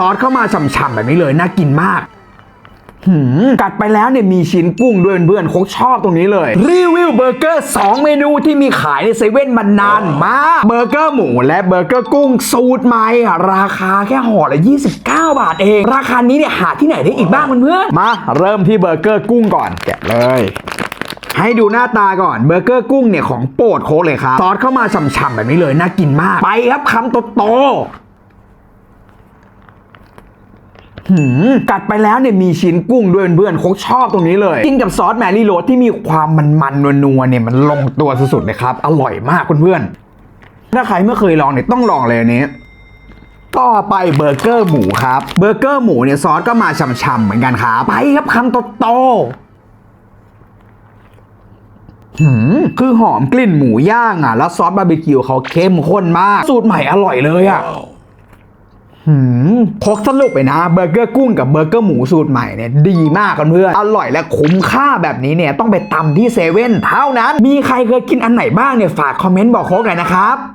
ซอสเข้ามาฉ่ำๆแบบนี้เลยน่ากินมากหืมกัดไปแล้วเนี่ยมีชิ้นกุ้งด้วยเพื่อนๆโคกชอบตรงนี้เลย รีวิวเบอร์เกอร์ 2 เมนูที่มีขายในเซเว่นมานานมากเบอร์เกอร์หมูและเบอร์เกอร์กุ้งสูตรใหม่อะราคาแค่ห่อละ 29 บาทเอง ราคานี้เนี่ยหาที่ไหนได้อีกบ้างเพื่อนๆมา เริ่มที่เบอร์เกอร์กุ้งก่อนแกะเลยให้ดูหน้าตาก่อนเบอร์เกอร์กุ้งเนี่ยของโปรดโค้กเลยครับซอสเข้ามาฉ่ำๆแบบนี้เลยน่ากินมาก ไปครับคำโตๆ หืม กัดไปแล้วเนี่ยมีชิ้นกุ้งด้วยเพื่อนๆโคกชอบตรงนี้เลย กินกับซอสแมรี่โรสที่มีความมันๆนัวๆเนี่ยมันลงตัวสุดๆเลยครับ อร่อยมากเพื่อนๆถ้าใครไม่เคยลองเนี่ยต้องลองเลยอันนี้ต่อไปเบอร์เกอร์หมูครับ เบอร์เกอร์หมูเนี่ยซอสก็มาฉ่ำๆเหมือนกันครับไปครับคำโตๆหืมคือหอมกลิ่นหมูย่างอะ แล้วซอสบาร์บีคิวเขาเข้มข้นมาก สูตรใหม่อร่อยเลยอะหืม พกสรุปไปนะเบอร์เกอร์กุ้งกับเบอร์เกอร์หมูสูตรใหม่เนี่ยดีมากกันเพื่อนอร่อยและคุ้มค่าแบบนี้เนี่ยต้องไปตำที่เซเว่นเท่านั้น มีใครเคยกินอันไหนบ้างเนี่ยฝากคอมเมนต์บอกโค้กหน่อยนะครับ